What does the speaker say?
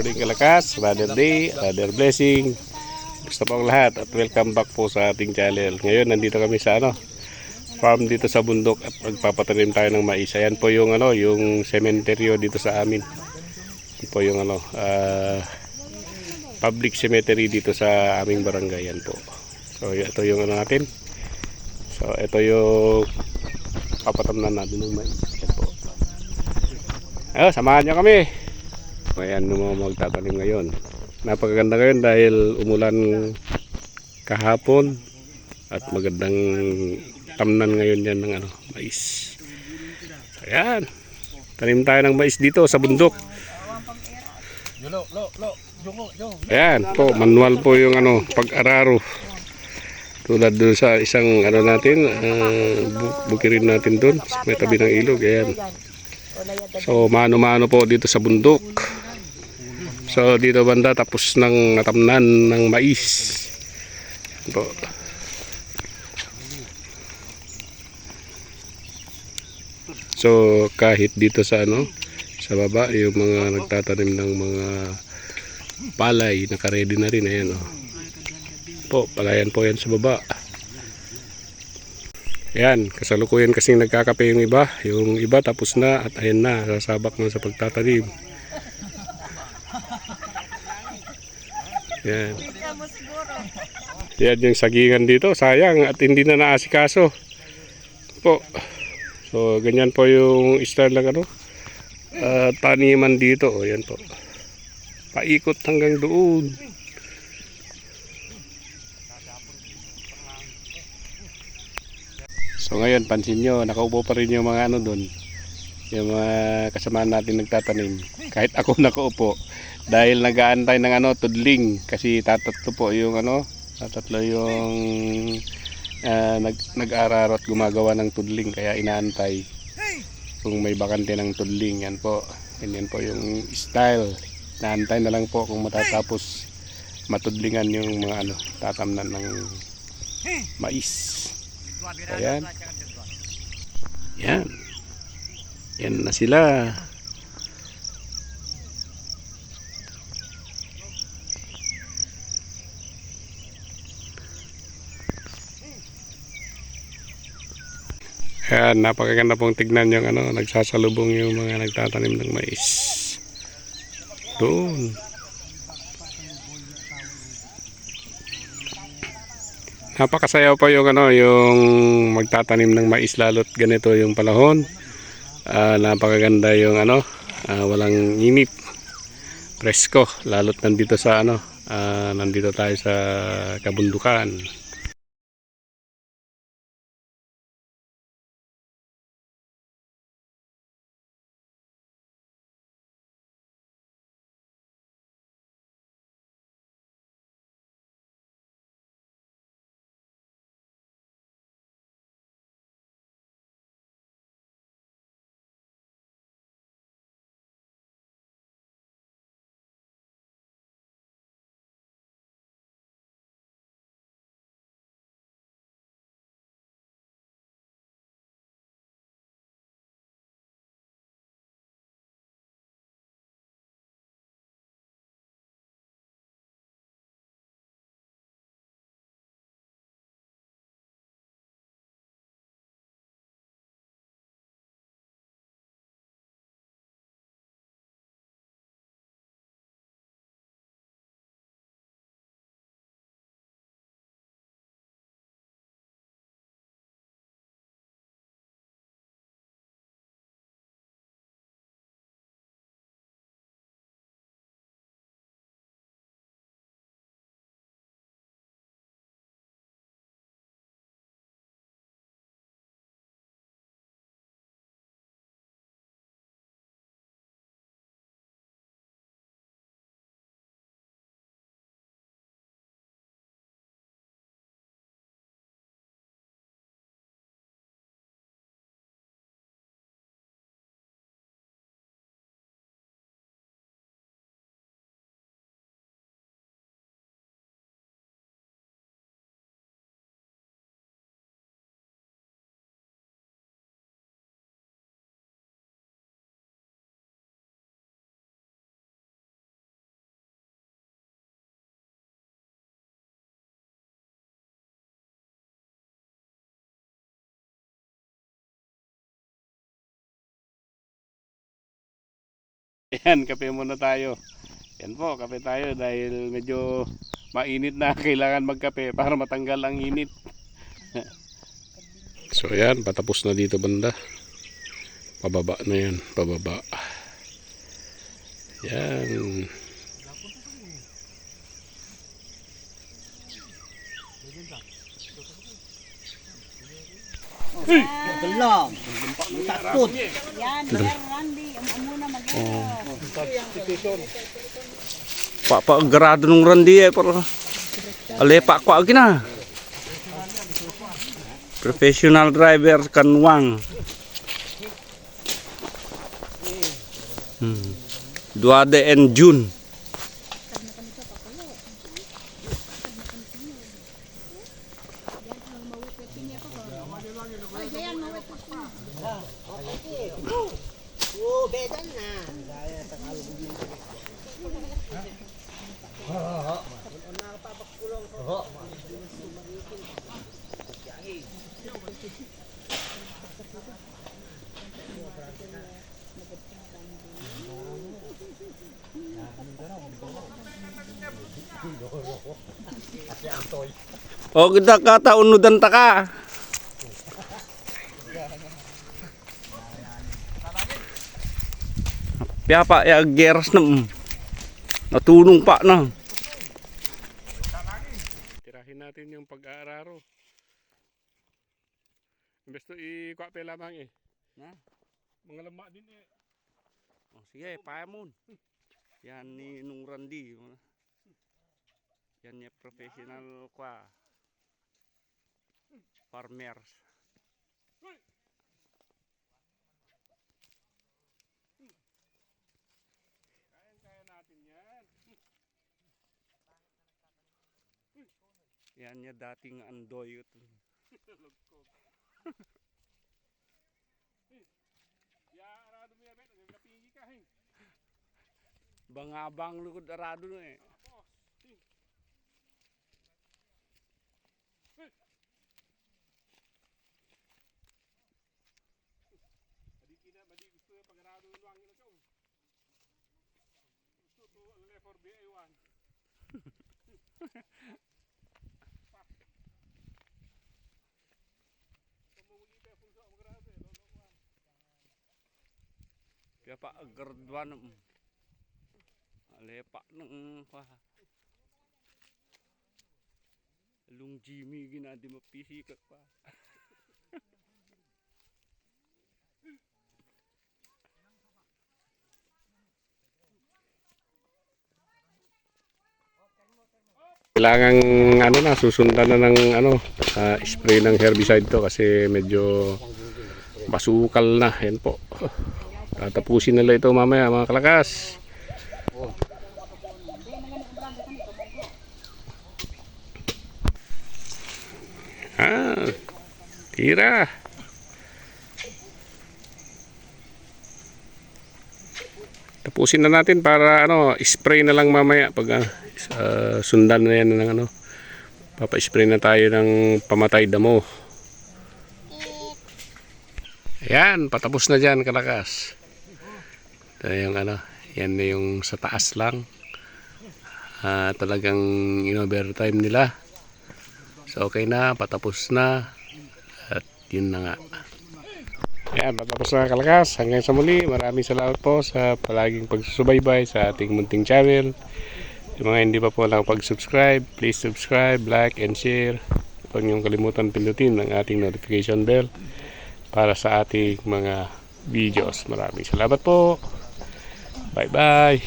morning kalakas, another day, another blessing. Gusto po lahat at welcome back po sa ating channel. Ngayon nandito kami sa ano, farm dito sa bundok at magpapatanim tayo ng mais. Ayan po yung ano, yung sementeryo dito sa amin. Yan po yung ano, ah, public cemetery dito sa aming barangay yan po. So ito yung ano natin. So ito yung papatamnan natin ng mais. Yan po. Ayun, samahan niyo kami. Ayan yung mga magtatanim ngayon. Napakaganda ngayon dahil umulan kahapon at magandang tamnan ngayon yan ng ano, mais. Ayan. Tanim tayo ng mais dito sa bundok. Ayan po, manual po yung ano, pag-araro. Tulad doon sa isang ano natin, uh, bukirin natin doon, may tabi ng ilog. Ayan. So mano-mano po dito sa bundok. So dito banda tapos ng natamnan ng mais. Po. So kahit dito sa ano sa baba yung mga nagtatanim ng mga palay naka-ready na rin ayan oh. Po, palayan po yan sa baba. Ayan, kasalukuyan kasing nagkakape yung iba. Yung iba tapos na at ayan na, sasabak na sa pagtatanim. Yan. Yan yung sagingan dito. Sayang at hindi na naasikaso. Po. So, ganyan po yung style ng ano. ah, taniman dito. O, yan po. Paikot hanggang doon. So ngayon, pansin nyo, nakaupo pa rin yung mga ano doon. Yung mga kasamaan natin nagtatanim. Kahit ako nakaupo. Dahil nag-aantay ng ano, tudling. Kasi tatatlo po yung ano, tatatlo yung ah, nag, nag-araro at gumagawa ng tudling. Kaya inaantay kung may bakante ng tudling. Yan po. Ganyan po yung style. Naantay na lang po kung matatapos matudlingan yung mga ano, tatamnan ng mais. Ayan. Yan. Yan na sila. Ayan, napakaganda pong tignan yung ano, nagsasalubong yung mga nagtatanim ng mais. Doon. Napakasayaw pa yung ano, yung magtatanim ng mais lalot ganito yung palahon. Ah, napakaganda yung ano, ah, walang init. Presko, lalot nandito sa ano, ah, nandito tayo sa kabundukan. Yan, kape muna tayo. Yan po, kape tayo dahil medyo mainit na kailangan magkape para matanggal ang init. so yan, patapos na dito banda. Pababa na yan, pababa. Yan. Belum. Takut. Yan, Sir Randy, ang muna mag Pak pak gerado nung randi eh pero ale pak kwa gina. Professional driver kan wang. Hmm. 2 DN June. Oh, kita kata unudan ta ka. Kaya pa, ya geras na. mm. Natulong pa na. Tirahin natin yung pag-aararo. Imbes to i-kwape lamang eh. Na? Mga lama din eh. Oh, sige, paya mo. Yan ni nung Randy. Yan niya professional kwa. Farmers. Yan niya dating andoy ito. Ya arado ka hing. Bangabang lukod arado no eh. Tadi badi pa agardwan. Alepa ng kwa. Lung Jimmy ginadi mapisi ka pa. Kailangan ano na susundan na ng ano ah, spray ng herbicide to kasi medyo basukal na yan po. Tatapusin nila ito mamaya mga kalakas. Ah, tira. Tapusin na natin para ano, spray na lang mamaya pag ah, sundan na yan ng ano. Papa-spray na tayo ng pamatay damo. Ayan, patapos na dyan kalakas. Ito yung ano, yan na yung sa taas lang. Ah, talagang in-overtime nila. So okay na, patapos na. At yun na nga. Ayan, patapos na kalakas. Hanggang sa muli, maraming salamat po sa palaging pagsusubaybay sa ating munting channel. Yung mga hindi pa po lang pag-subscribe, please subscribe, like, and share. Huwag niyong kalimutan pindutin ang ating notification bell para sa ating mga videos. Maraming salamat po. Bye bye.